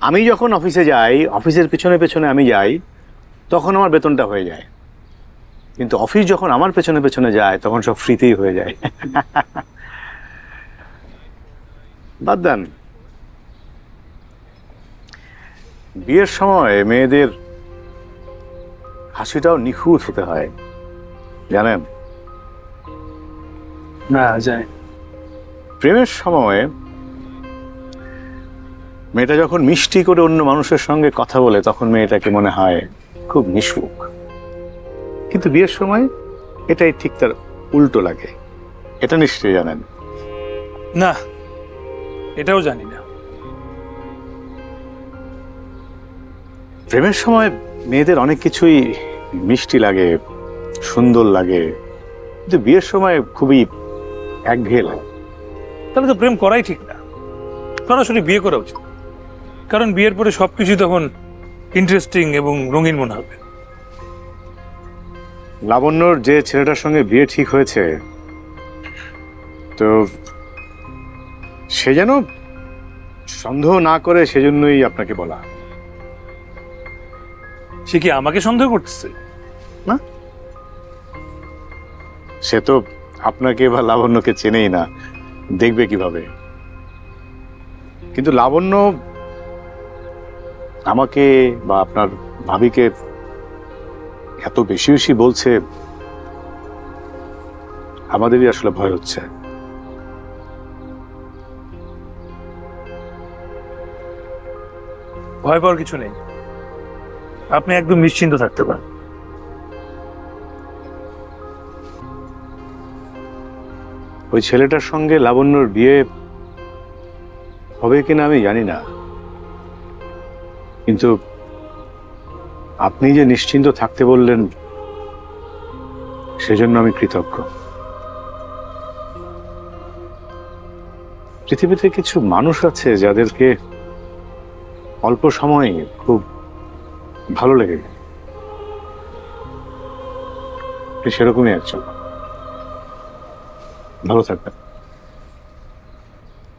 আমি যখন অফিসে যাই অফিসের পেছনে পেছনে আমি যাই তখন আমার বেতনটা হয়ে যায়। কিন্তু অফিস যখন আমার পেছনে পেছনে যায় তখন সব ফ্রিতেই হয়ে যায়। বাদ দেন। বিয়ের সময় মেয়েদের হাসিটাও নিখুঁত হতে হয়। জানেন? না যায়। প্রেমের সময় মেয়েটা যখন মিষ্টি করে অন্য মানুষের সঙ্গে কথা বলে তখন মেয়েটাকে মনে হয় খুব নিশুক কিন্তু বিয়ের সময় এটাই ঠিক তার উল্টো লাগে। এটা নিশ্চয়ই জানেন। না এটাও জানি না। প্রেমের সময় মেয়েদের অনেক কিছুই মিষ্টি লাগে সুন্দর লাগে কিন্তু বিয়ের সময় খুবই একঘেয়ে লাগে। তাহলে তো প্রেম করাই ঠিক না। সরাসরি বিয়ে করা উচিত। কারণ বিয়ের পরে সবকিছু তখন ইন্টারেস্টিং এবং রঙিন মনে হবে। লাবণ্যর যে ছেলেটার সঙ্গে বিয়ে ঠিক হয়েছে তো সে যেন সন্দেহ না করে সেজন্যই আপনাকে বলা। সে কি আমাকে সন্দেহ করতেছে? না। সে তো আপনাকে বা লাবণ্যকে চেনেই না দেখবে কীভাবে। কিন্তু লাবণ্য আমাকে বা আপনার ভাবিকে এত বেশি বেশি বলছে আমাদেরই আসলে ভয় হচ্ছে। ভয় পাওয়ার কিছু নেই। আপনি একদম নিশ্চিন্ত থাকতে পারেন। ওই ছেলেটার সঙ্গে লাবণ্যর বিয়ে হবে কিনা আমি জানি না। কিন্তু আপনি যে নিশ্চিন্ত থাকতে বললেন, সেজন্য আমি কৃতজ্ঞ। পৃথিবীতে কিছু মানুষ আছে যাদেরকে অল্প সময়ে খুব ভালো লেগে যায় সেরকমই একজন। ভালো থাকবেন।